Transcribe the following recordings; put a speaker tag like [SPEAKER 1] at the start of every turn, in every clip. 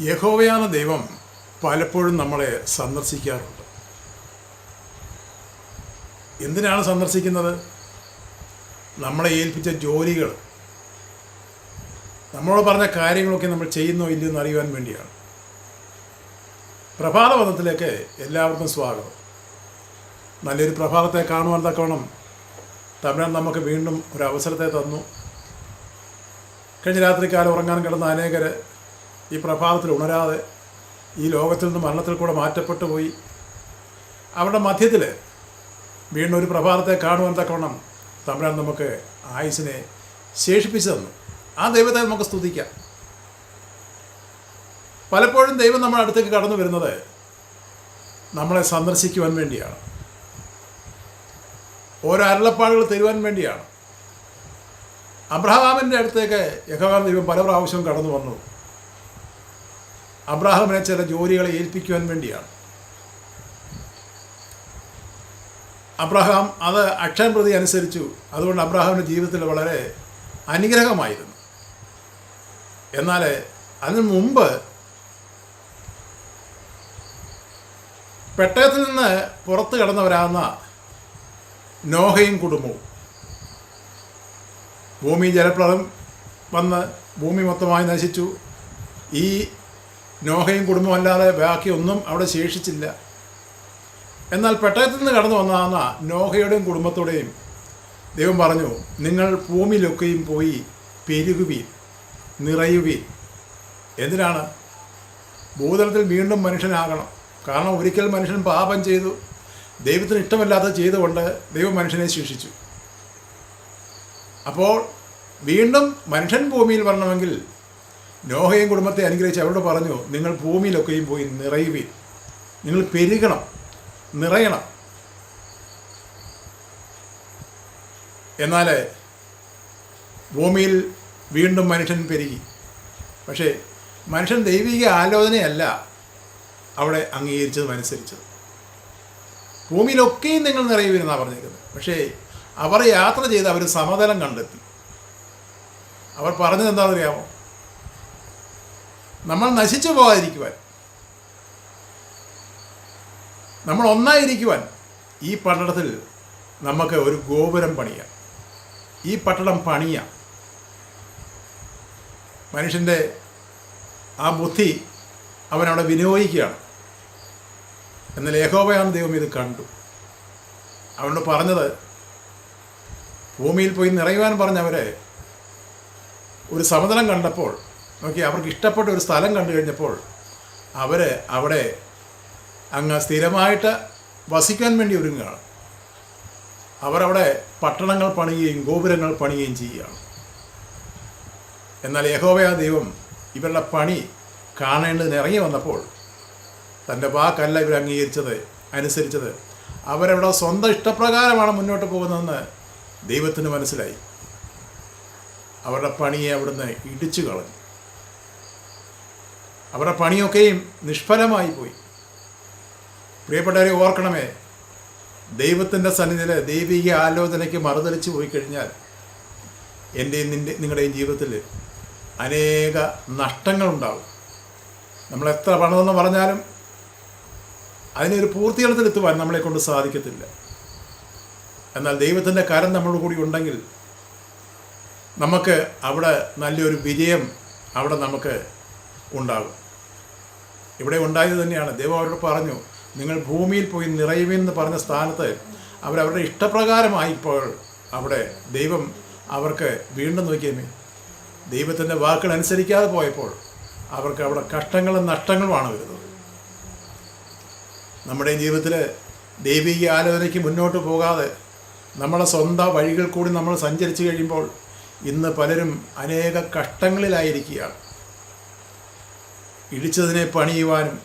[SPEAKER 1] യഹോവയാന ദൈവം പലപ്പോഴും നമ്മളെ സന്ദർശിക്കാറുണ്ട്. എന്തിനാണ് സന്ദർശിക്കുന്നത്? നമ്മളെ ഏൽപ്പിച്ച ജോലികൾ. നമ്മളോട് പറഞ്ഞ കാര്യങ്ങളൊക്കെ നമ്മൾ ചെയ്യുന്നോ ഇല്ലയോ എന്ന് അറിയുവാൻ വേണ്ടിയാണ്. പ്രഭാതപഥത്തിലേക്ക് എല്ലാവർക്കും സ്വാഗതം. നല്ലൊരു പ്രഭാതത്തെ കാണുവാൻ തക്കവണ്ണം തമിഴൻ നമുക്ക് വീണ്ടും ഒരു അവസരത്തെ തന്നു. കഴിഞ്ഞ രാത്രിക്കാലം ഉറങ്ങാൻ കിടന്ന അനേകർ ഈ പ്രഭാതത്തിൽ ഉണരാതെ ഈ ലോകത്തിൽ നിന്ന് മരണത്തിൽ കൂടെ മാറ്റപ്പെട്ടു പോയി. അവരുടെ മധ്യത്തിൽ വീണ്ടും ഒരു പ്രഭാതത്തെ കാണുവാൻ തക്കവണ്ണം തമ്പുരാൻ നമുക്ക് ആയുസിനെ ശേഷിപ്പിച്ചു തന്നു. ആ ദൈവത്തെ നമുക്ക് സ്തുതിക്കാം. പലപ്പോഴും ദൈവം നമ്മുടെ അടുത്തേക്ക് കടന്നു വരുന്നത് നമ്മളെ സന്ദർശിക്കുവാൻ വേണ്ടിയാണ്. ഓരോ അരുളപ്പാടുകൾ തരുവാൻ വേണ്ടിയാണ്. അബ്രഹാമിന്റെ അടുത്തേക്ക് യഹോവാൻ ദൈവം പല പ്രാവശ്യവും കടന്നു വന്നു. അബ്രാഹാമിനെ ചില ജോലികളെ ഏൽപ്പിക്കുവാൻ വേണ്ടിയാണ്. അബ്രഹാം അത് അക്ഷരം പ്രതി അനുസരിച്ചു അതുകൊണ്ട് അബ്രഹാമിന്റെ ജീവിതത്തിൽ വളരെ അനുഗ്രഹമായിരുന്നു. എന്നാൽ അതിനു മുമ്പ് പെട്ടയത്തിൽ നിന്ന് പുറത്ത് കടന്നവരാകുന്ന നോഹയും കുടുംബവും. ഭൂമി ജലപ്രളയം വന്ന് ഭൂമി മൊത്തമായി നശിച്ചു. ഈ നോഹയും കുടുംബവും അല്ലാതെ ബാക്കി ഒന്നും അവിടെ ശേഷിച്ചില്ല. എന്നാൽ പെട്ടയത്തിൽ നിന്ന് കടന്നു വന്നതാണ് നോഹയുടെയും കുടുംബത്തോടെയും ദൈവം പറഞ്ഞു നിങ്ങൾ ഭൂമിയിലൊക്കെയും പോയി പെരുകുവീൻ നിറയുവീൻ. എന്തിനാണ്? ഭൂതലത്തിൽ വീണ്ടും മനുഷ്യനാകണം. കാരണം ഒരിക്കൽ മനുഷ്യൻ പാപം ചെയ്തു ദൈവത്തിന് ഇഷ്ടമല്ലാത്ത ചെയ്തുകൊണ്ട് ദൈവം മനുഷ്യനെ ശിക്ഷിച്ചു. അപ്പോൾ വീണ്ടും മനുഷ്യൻ ഭൂമിയിൽ വരണമെങ്കിൽ നോഹയും കുടുംബത്തെ അനുഗ്രഹിച്ച് അവരോട് പറഞ്ഞു നിങ്ങൾ ഭൂമിയിലൊക്കെയും പോയി നിറയുവീൻ നിങ്ങൾ പെരുകണം നിറയണം. എന്നാൽ ഭൂമിയിൽ വീണ്ടും മനുഷ്യൻ പെരുകി. പക്ഷേ മനുഷ്യൻ ദൈവിക ആലോചനയല്ല അവിടെ അംഗീകരിച്ചതും അനുസരിച്ചത്. ഭൂമിയിലൊക്കെയും നിങ്ങൾ നിറയുവരുന്നാണ് പറഞ്ഞിരിക്കുന്നത് പക്ഷേ അവർ യാത്ര ചെയ്ത് അവർ സമതലം കണ്ടെത്തി. അവർ പറഞ്ഞത് എന്താണെന്നറിയാമോ? നമ്മൾ നശിച്ചു പോകാതിരിക്കുവാൻ. നമ്മൾ ഒന്നായിരിക്കുവാൻ ഈ പട്ടണത്തിൽ നമുക്ക് ഒരു ഗോപുരം പണിയാം. ഈ പട്ടണം പണിയാം. മനുഷ്യന്റെ ആ ബുദ്ധി അവനവിടെ വിനിയോഗിക്കുകയാണ്. എന്നാൽ ഏകോപയാണ് ദൈവം ഇത് കണ്ടു. അവനോട് പറഞ്ഞത് ഭൂമിയിൽ പോയി നിറയുവാൻ പറഞ്ഞവരെ ഒരു സമതലം കണ്ടപ്പോൾ നോക്കി അവർക്ക് ഇഷ്ടപ്പെട്ട ഒരു സ്ഥലം കണ്ടു കഴിഞ്ഞപ്പോൾ അവർ അവിടെ അങ്ങ് സ്ഥിരമായിട്ട് വസിക്കാൻ വേണ്ടി ഒരുങ്ങുകയാണ്. അവരവിടെ പട്ടണങ്ങൾ പണിയുകയും ഗോപുരങ്ങൾ പണിയുകയും ചെയ്യുകയാണ്. എന്നാൽ യഹോവയ ദൈവം ഇവരുടെ പണി കാണേണ്ടതിന് ഇറങ്ങി വന്നപ്പോൾ തന്റെ വാക്കല്ല ഇവർ അംഗീകരിച്ചത് അനുസരിച്ചത്. അവരവിടെ സ്വന്തം ഇഷ്ടപ്രകാരമാണ് മുന്നോട്ട് പോകുന്നതെന്ന് ദൈവത്തിന് മനസ്സിലായി. അവരുടെ പണിയെ അവിടുന്ന് ഇടിച്ചു കളഞ്ഞു. അവരുടെ പണിയൊക്കെയും നിഷ്ഫലമായി പോയി. പ്രിയപ്പെട്ടവരെ ഓർക്കണമേ ദൈവത്തിന്റെ സന്നിധിയിൽ ദൈവിക ആലോചനയ്ക്ക് മറുതലിച്ച് പോയി കഴിഞ്ഞാൽ എന്റെയും നിന്റെ നിങ്ങളുടെയും ജീവിതത്തിൽ അനേക നഷ്ടങ്ങളുണ്ടാവും. നമ്മൾ എത്ര പണമെന്ന് പറഞ്ഞാലും അതിനൊരു പൂർത്തീകരണത്തിലെത്തുവാൻ നമ്മളെ കൊണ്ട് സാധിക്കത്തില്ല. എന്നാൽ ദൈവത്തിന്റെ കരം നമ്മളോട് കൂടി ഉണ്ടെങ്കിൽ നമുക്ക് അവിടെ നല്ലൊരു വിജയം അവിടെ നമുക്ക് ഉണ്ടാകും. ഇവിടെ ഉണ്ടായത് തന്നെയാണ്. ദൈവം അവരോട് പറഞ്ഞു നിങ്ങൾ ഭൂമിയിൽ പോയി നിറയുമെന്ന് പറഞ്ഞ സ്ഥാനത്ത് അവരവരുടെ ഇഷ്ടപ്രകാരമായിപ്പോൾ അവിടെ ദൈവം അവർക്ക് വീണ്ടും നോക്കിയമേ ദൈവത്തിന്റെ വാക്കുകൾ അനുസരിക്കാതെ പോയപ്പോൾ അവർക്ക് അവിടെ കഷ്ടങ്ങളും നഷ്ടങ്ങളുമാണ് വരുന്നത്. നമ്മുടെ ജീവിതത്തിൽ ദൈവിക ആലോചനയ്ക്ക് മുന്നോട്ട് പോകാതെ നമ്മളെ സ്വന്തം വഴികൾ കൂടി നമ്മൾ സഞ്ചരിച്ചു കഴിയുമ്പോൾ ഇന്ന് പലരും അനേക കഷ്ടങ്ങളിലായിരിക്കുകയാണ്. ഇടിച്ചതിനെ പണിയുവാനും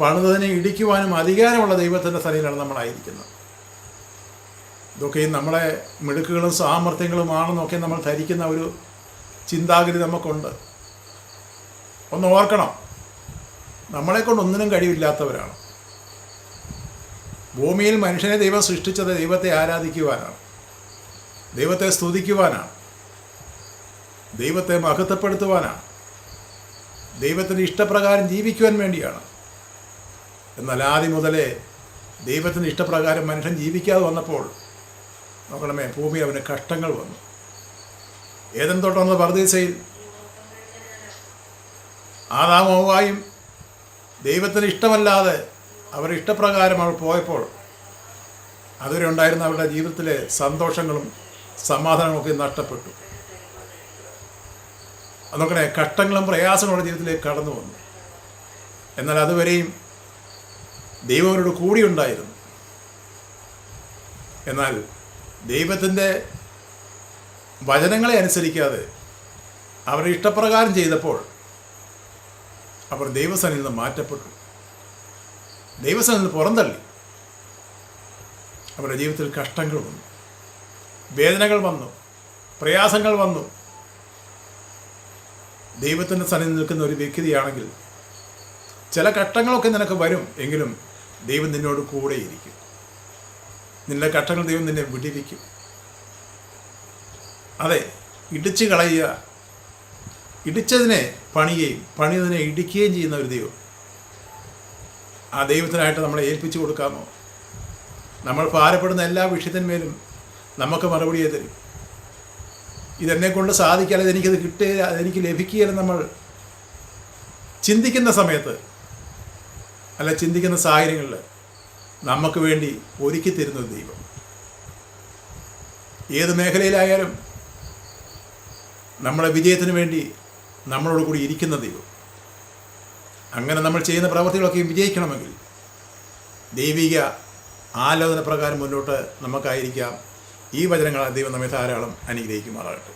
[SPEAKER 1] പണിതതിനെ ഇടിക്കുവാനും അധികാരമുള്ള ദൈവത്തിന്റെ സ്ഥലയിലാണ് നമ്മളായിരിക്കുന്നത്. ഇതൊക്കെ നമ്മളെ മിടുക്കുകളും സാമർഥ്യങ്ങളുമാണെന്നൊക്കെ നമ്മൾ ധരിക്കുന്ന ഒരു ചിന്താഗതി നമുക്കുണ്ട്. ഒന്ന് ഓർക്കണം നമ്മളെ കൊണ്ട് ഒന്നിനും കഴിവില്ലാത്തവരാണ്. ഭൂമിയിൽ മനുഷ്യനെ ദൈവം സൃഷ്ടിച്ചത് ദൈവത്തെ ആരാധിക്കുവാനാണ് ദൈവത്തെ സ്തുതിക്കുവാനാണ് ദൈവത്തെ മഹത്വപ്പെടുത്തുവാനാണ്. ദൈവത്തിന്റെ ഇഷ്ടപ്രകാരം ജീവിക്കുവാൻ വേണ്ടിയാണ്. എന്നാൽ ആദ്യം മുതലേ ദൈവത്തിന്റെ ഇഷ്ടപ്രകാരം മനുഷ്യൻ ജീവിക്കാതെ വന്നപ്പോൾ നോക്കണമേ ഭൂമി അവന് കഷ്ടങ്ങൾ വന്നു. ഏതൻ തോട്ടം പർദീസയിൽ. ആദാമോവായും ദൈവത്തിന് ഇഷ്ടമല്ലാതെ അവർ ഇഷ്ടപ്രകാരം അവൾ പോയപ്പോൾ അതുവരെ ഉണ്ടായിരുന്ന അവരുടെ ജീവിതത്തിലെ സന്തോഷങ്ങളും സമാധാനവും ഒക്കെ നഷ്ടപ്പെട്ടു. അതൊക്കെ കഷ്ടങ്ങളും പ്രയാസങ്ങളും അവരുടെ ജീവിതത്തിലേക്ക് കടന്നു വന്നു. എന്നാൽ അതുവരെയും ദൈവം അവരോട് കൂടിയുണ്ടായിരുന്നു എന്നാൽ ദൈവത്തിന്റെ വചനങ്ങളെ അനുസരിക്കാതെ അവരുടെ ഇഷ്ടപ്രകാരം ചെയ്തപ്പോൾ അവർ ദൈവസനിൽ നിന്ന് മാറ്റപ്പെട്ടു. ദൈവസനിൽ നിന്ന് പുറന്തള്ളി. അവരുടെ ജീവിതത്തിൽ കഷ്ടങ്ങൾ വന്നു. വേദനകൾ വന്നു. പ്രയാസങ്ങൾ വന്നു. ദൈവത്തിന്റെ സന്നിധി നിൽക്കുന്ന ഒരു വ്യക്തിയാണെങ്കിൽ ചില ഘട്ടങ്ങളൊക്കെ നിനക്ക് വരും എങ്കിലും ദൈവം നിന്നോട് കൂടെയിരിക്കും നിന്റെ ഘട്ടങ്ങൾ ദൈവം നിന്നെ വിടിവിക്കും. അതെ ഇടിച്ചു കളയുക. ഇടിച്ചതിനെ പണിയുകയും പണിയതിനെ ഇടിക്കുകയും ചെയ്യുന്ന ഒരു ദൈവം. ആ ദൈവത്തിനായിട്ട് നമ്മളെ ഏൽപ്പിച്ചു കൊടുക്കാമോ? നമ്മൾ ഭാരപ്പെടുന്ന എല്ലാ വിഷയത്തിന്മേലും നമുക്ക് മറുപടിയെ തരും. ഇതെന്നെ കൊണ്ട് സാധിക്കാതെ എനിക്കത് കിട്ടുക അതെനിക്ക് ലഭിക്കുകയില്ല നമ്മൾ ചിന്തിക്കുന്ന സമയത്ത് അല്ല ചിന്തിക്കുന്ന സാഹചര്യങ്ങളിൽ നമുക്ക് വേണ്ടി ഒരുക്കി തരുന്നത് ദൈവം. ഏത് മേഖലയിലായാലും നമ്മളെ വിജയത്തിന് വേണ്ടി നമ്മളോട് കൂടി ഇരിക്കുന്ന ദൈവം. അങ്ങനെ നമ്മൾ ചെയ്യുന്ന പ്രവർത്തികളൊക്കെ വിജയിക്കണമെങ്കിൽ ദൈവിക ആലോചന പ്രകാരം മുന്നോട്ട് നമുക്കായിരിക്കാം. ഈ വചനങ്ങൾ ദൈവം നമ്മെ ധാരാളം അനുഗ്രഹിക്കുമാറാകട്ടെ.